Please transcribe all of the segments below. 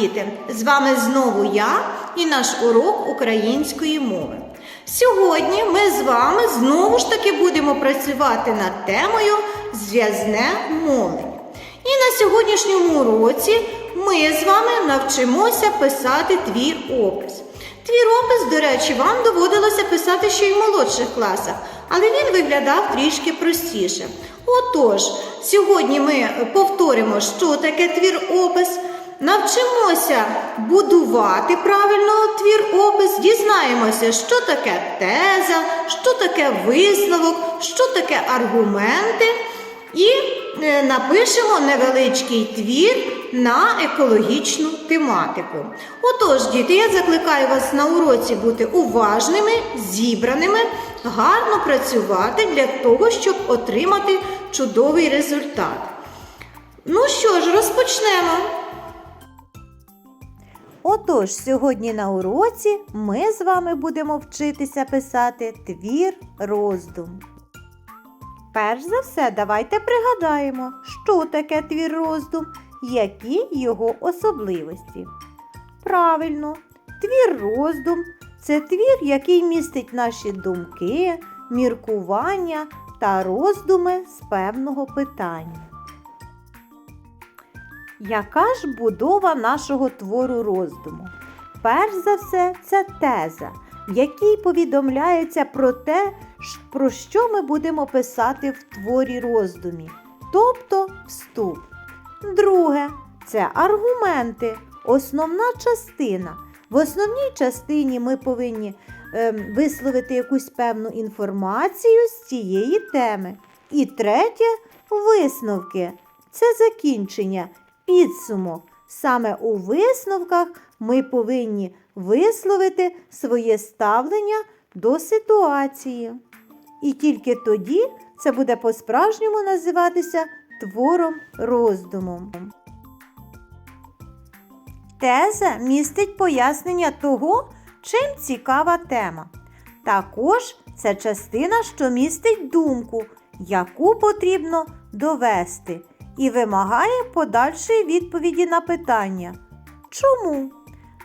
Діти! З вами знову я і наш урок української мови. Сьогодні ми з вами знову ж таки будемо працювати над темою зв'язне мовлення. І на сьогоднішньому уроці ми з вами навчимося писати твір опис. Твір опис, до речі, вам доводилося писати ще й в молодших класах, але він виглядав трішки простіше. Отож, сьогодні ми повторимо, що таке твір опис. Навчимося будувати правильно твір опис, дізнаємося, що таке теза, що таке висновок, що таке аргументи, і е, напишемо невеличкий твір на екологічну тематику. Отож, діти, я закликаю вас на уроці бути уважними, зібраними, гарно працювати для того, щоб отримати чудовий результат. Ну що ж, розпочнемо. Отож, сьогодні на уроці ми з вами будемо вчитися писати твір роздум. Перш за все, давайте пригадаємо, що таке твір роздум, які його особливості. Правильно, твір роздум це твір, який містить наші думки, міркування та роздуми з певного питання. Яка ж будова нашого твору роздуму? Перш за все, це теза, в якій повідомляється про те, про що ми будемо писати в творі роздумі, тобто вступ. Друге це аргументи, основна частина. В основній частині ми повинні ем, висловити якусь певну інформацію з цієї теми. І третє висновки. Це закінчення, підсумок. Саме у висновках ми повинні висловити своє ставлення до ситуації. І тільки тоді це буде по-справжньому називатися твором роздумом. Теза містить пояснення того, чим цікава тема. Також це частина, що містить думку, яку потрібно довести, і вимагає подальшої відповіді на питання. Чому?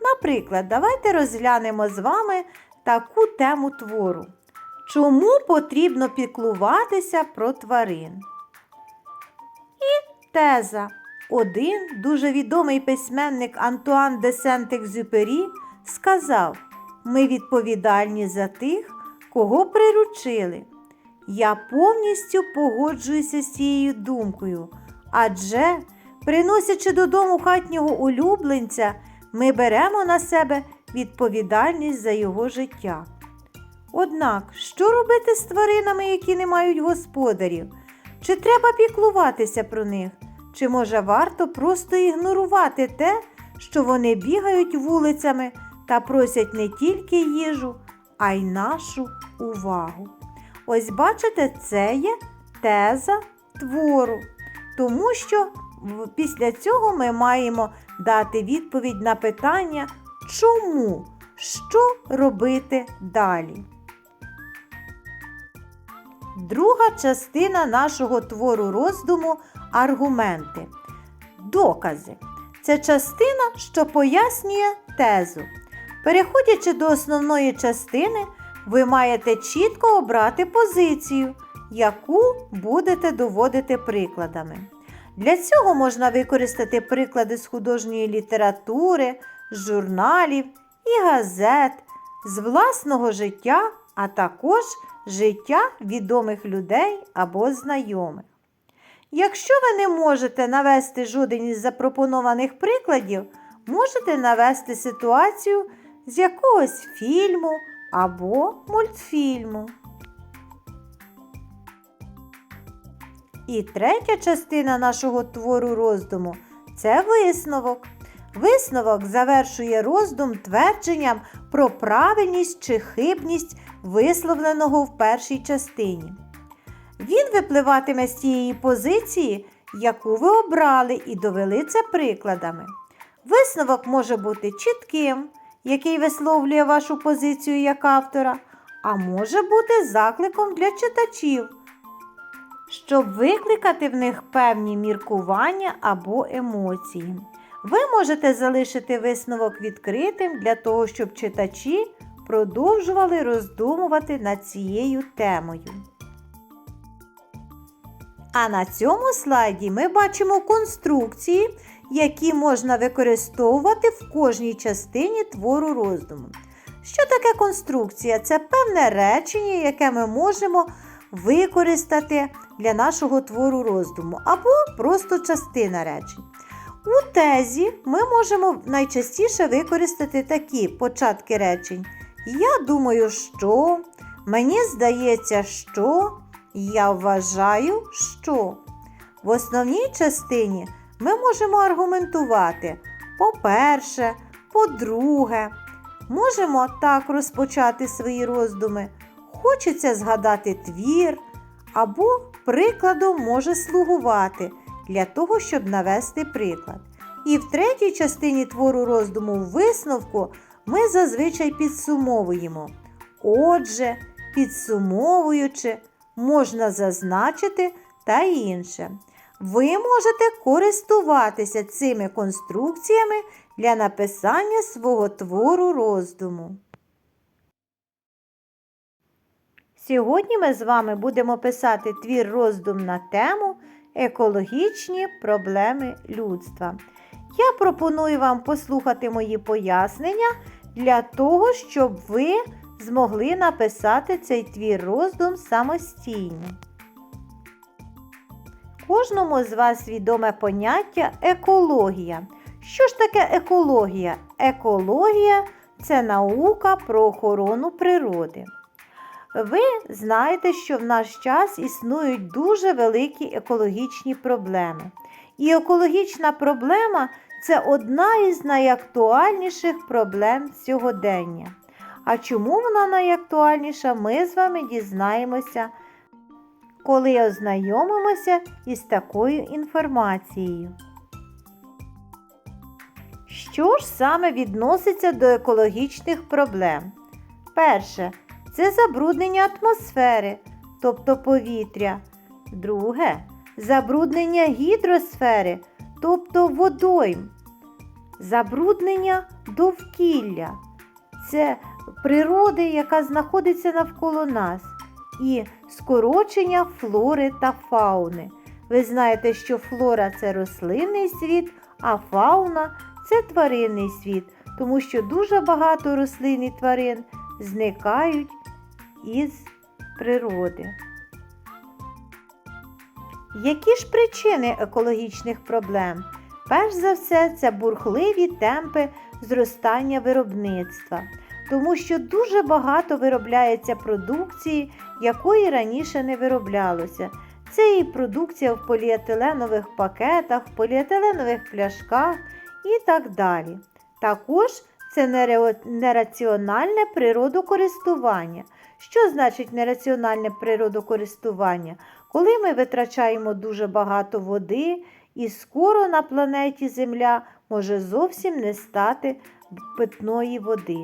Наприклад, давайте розглянемо з вами таку тему твору. Чому потрібно піклуватися про тварин? І теза. Один дуже відомий письменник Антуан де Сент-Екзюпері сказав: Ми відповідальні за тих, кого приручили. Я повністю погоджуюся з цією думкою, адже, приносячи додому хатнього улюбленця, ми беремо на себе відповідальність за його життя. Однак, що робити з тваринами, які не мають господарів? Чи треба піклуватися про них? Чи може варто просто ігнорувати те, що вони бігають вулицями та просять не тільки їжу, а й нашу увагу? Ось бачите, це є теза твору, тому що після цього ми маємо дати відповідь на питання, чому, що робити далі. Друга частина нашого твору роздуму аргументи. Докази. Це частина, що пояснює тезу. Переходячи до основної частини, ви маєте чітко обрати позицію, яку будете доводити прикладами. Для цього можна використати приклади з художньої літератури, журналів і газет, з власного життя, а також життя відомих людей або знайомих. Якщо ви не можете навести жоден із запропонованих прикладів, можете навести ситуацію з якогось фільму або мультфільму. І третя частина нашого твору роздуму це висновок. Висновок завершує роздум твердженням про правильність чи хибність висловленого в першій частині. Він випливатиме з тієї позиції, яку ви обрали і довели це прикладами. Висновок може бути чітким, який висловлює вашу позицію як автора, а може бути закликом для читачів, щоб викликати в них певні міркування або емоції. Ви можете залишити висновок відкритим для того, щоб читачі продовжували роздумувати над цією темою. А на цьому слайді ми бачимо конструкції, які можна використовувати в кожній частині твору роздуму. Що таке конструкція? Це певне речення, яке ми можемо використати для нашого твору роздуму, або просто частина речень. У тезі ми можемо найчастіше використати такі початки речень. Я думаю, що, мені здається, що, я вважаю, що. В основній частині ми можемо аргументувати по-перше, по-друге. Можемо так розпочати свої роздуми. Хочеться згадати твір, або прикладом може слугувати для того, щоб навести приклад. І в третій частині твору роздуму в висновку ми зазвичай підсумовуємо. Отже, підсумовуючи, можна зазначити та інше. Ви можете користуватися цими конструкціями для написання свого твору роздуму. Сьогодні ми з вами будемо писати твір роздум на тему Екологічні проблеми людства. Я пропоную вам послухати мої пояснення для того, щоб ви змогли написати цей твір роздум самостійно. Кожному з вас відоме поняття екологія. Що ж таке екологія? Екологія це наука про охорону природи. Ви знаєте, що в наш час існують дуже великі екологічні проблеми. І екологічна проблема це одна із найактуальніших проблем сьогодення. А чому вона найактуальніша, ми з вами дізнаємося, коли ознайомимося із такою інформацією. Що ж саме відноситься до екологічних проблем? Перше це забруднення атмосфери, тобто повітря. Друге забруднення гідросфери, тобто водойм. Забруднення довкілля. Це природи, яка знаходиться навколо нас. І скорочення флори та фауни. Ви знаєте, що флора це рослинний світ, а фауна це тваринний світ, тому що дуже багато рослин і тварин зникають із природи. Які ж причини екологічних проблем? Перш за все, це бурхливі темпи зростання виробництва, тому що дуже багато виробляється продукції, якої раніше не вироблялося. Це і продукція в поліетиленових пакетах, в поліетиленових пляшках і так далі. Також це нераціональне природокористування. Що значить нераціональне природокористування? Коли ми витрачаємо дуже багато води, і скоро на планеті Земля може зовсім не стати питної води.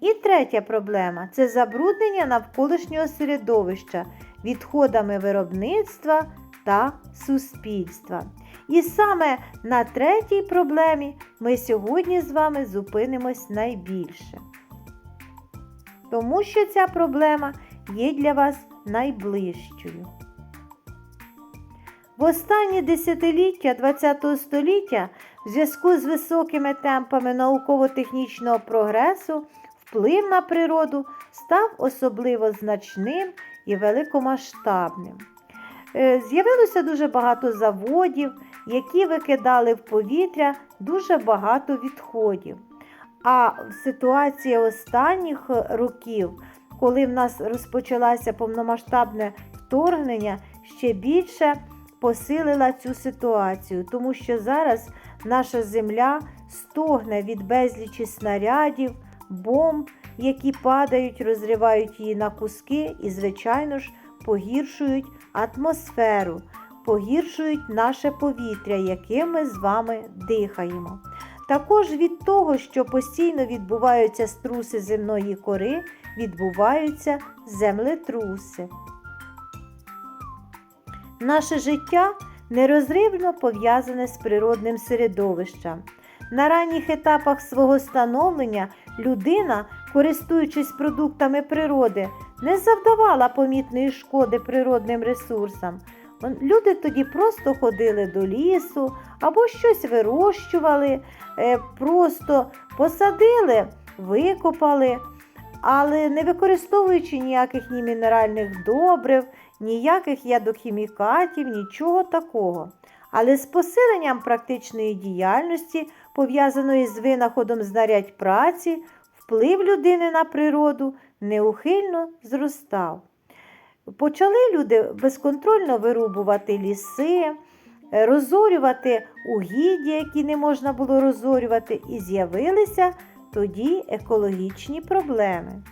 І третя проблема це забруднення навколишнього середовища відходами виробництва та суспільства. І саме на третій проблемі ми сьогодні з вами зупинимось найбільше. Тому що ця проблема є для вас найближчою. В останні десятиліття ХХ століття в зв'язку з високими темпами науково-технічного прогресу вплив на природу став особливо значним і великомасштабним. Е, З'явилося дуже багато заводів, які викидали в повітря дуже багато відходів. А ситуація останніх е, років, коли в нас розпочалося повномасштабне вторгнення, ще більше посилила цю ситуацію, тому що зараз наша земля стогне від безлічі снарядів, бомб, які падають, розривають її на куски і, звичайно ж, погіршують атмосферу, погіршують наше повітря, яким ми з вами дихаємо. Також від того, що постійно відбуваються струси земної кори, відбуваються землетруси. Наше життя нерозривно пов'язане з природним середовищем. На ранніх етапах свого становлення людина, користуючись продуктами природи, не завдавала помітної шкоди природним ресурсам. Люди тоді просто ходили до лісу або щось вирощували, е, просто посадили, викопали, але не використовуючи ніяких ні мінеральних добрив, ніяких ядохімікатів, нічого такого. Але з посиленням практичної діяльності, пов'язаної з винаходом знарядь праці, вплив людини на природу неухильно зростав. Почали люди безконтрольно вирубувати ліси, е, розорювати угіддя, які не можна було розорювати, і з'явилися тоді екологічні проблеми.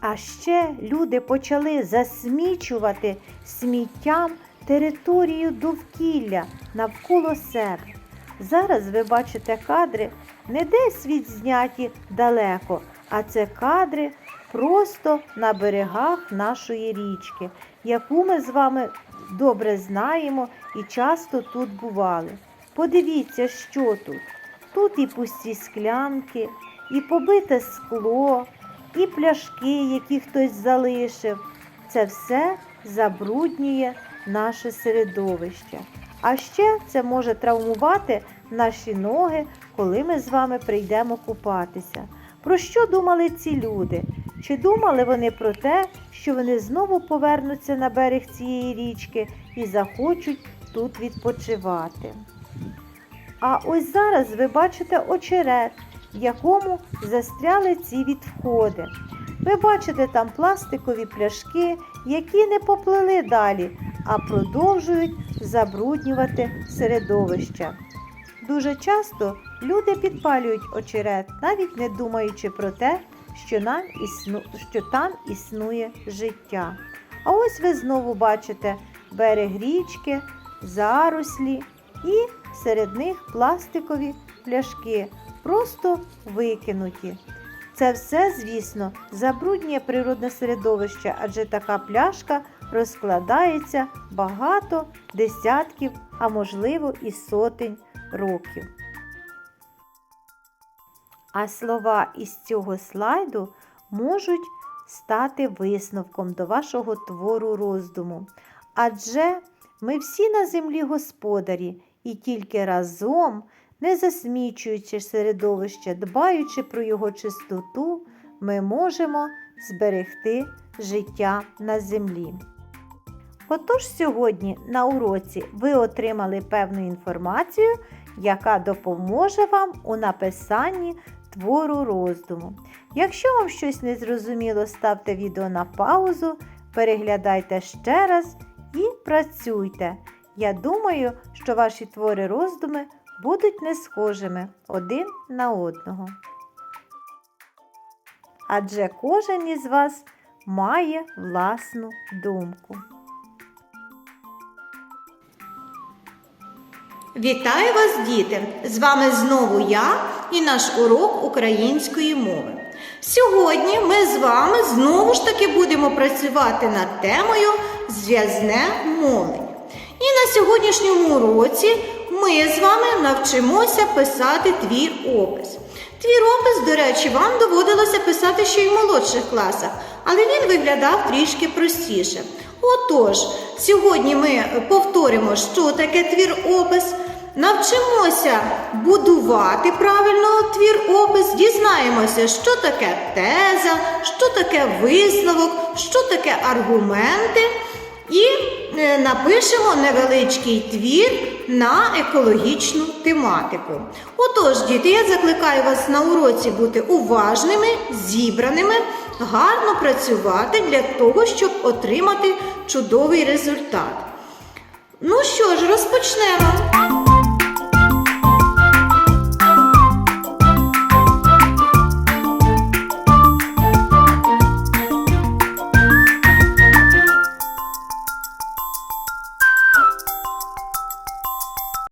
А ще люди почали засмічувати сміттям територію довкілля навколо себе. Зараз ви бачите кадри не десь відзняті далеко, а це кадри просто на берегах нашої річки, яку ми з вами добре знаємо і часто тут бували. Подивіться, що тут. Тут і пусті склянки, і побите скло, і пляшки, які хтось залишив. Це все забруднює наше середовище. А ще це може травмувати наші ноги, коли ми з вами прийдемо купатися. Про що думали ці люди? Чи думали вони про те, що вони знову повернуться на берег цієї річки і захочуть тут відпочивати? А ось зараз ви бачите очерет, в якому застряли ці відходи. Ви бачите там пластикові пляшки, які не поплили далі, а продовжують забруднювати середовище. Дуже часто люди підпалюють очерет, навіть не думаючи про те, що, нам існу... що там існує життя. А ось ви знову бачите берег річки, зарослі і серед них пластикові пляшки, просто викинуті. Це все, звісно, забруднює природне середовище, адже така пляшка розкладається багато десятків, а можливо і сотень років. А слова із цього слайду можуть стати висновком до вашого твору роздуму. Адже ми всі на землі господарі, і тільки разом, не засмічуючи середовище, дбаючи про його чистоту, ми можемо зберегти життя на землі. Отож сьогодні на уроці ви отримали певну інформацію, яка допоможе вам у написанні твору роздуму. Якщо вам щось не зрозуміло, ставте відео на паузу, переглядайте ще раз і працюйте. Я думаю, що ваші твори роздуми будуть не схожими один на одного. Адже кожен із вас має власну думку. Вітаю вас, діти! З вами знову я і наш урок української мови. Сьогодні ми з вами знову ж таки будемо працювати над темою зв'язне мовлення. І на сьогоднішньому уроці ми з вами навчимося писати твір опис. Твір опис, до речі, вам доводилося писати ще й в молодших класах, але він виглядав трішки простіше. Отож, сьогодні ми повторимо, що таке твір опис. Навчимося будувати правильно твір опис, дізнаємося, що таке теза, що таке висновок, що таке аргументи, і напишемо невеличкий твір на екологічну тематику. Отож, діти, я закликаю вас на уроці бути уважними, зібраними, гарно працювати для того, щоб отримати чудовий результат. Ну що ж, розпочнемо.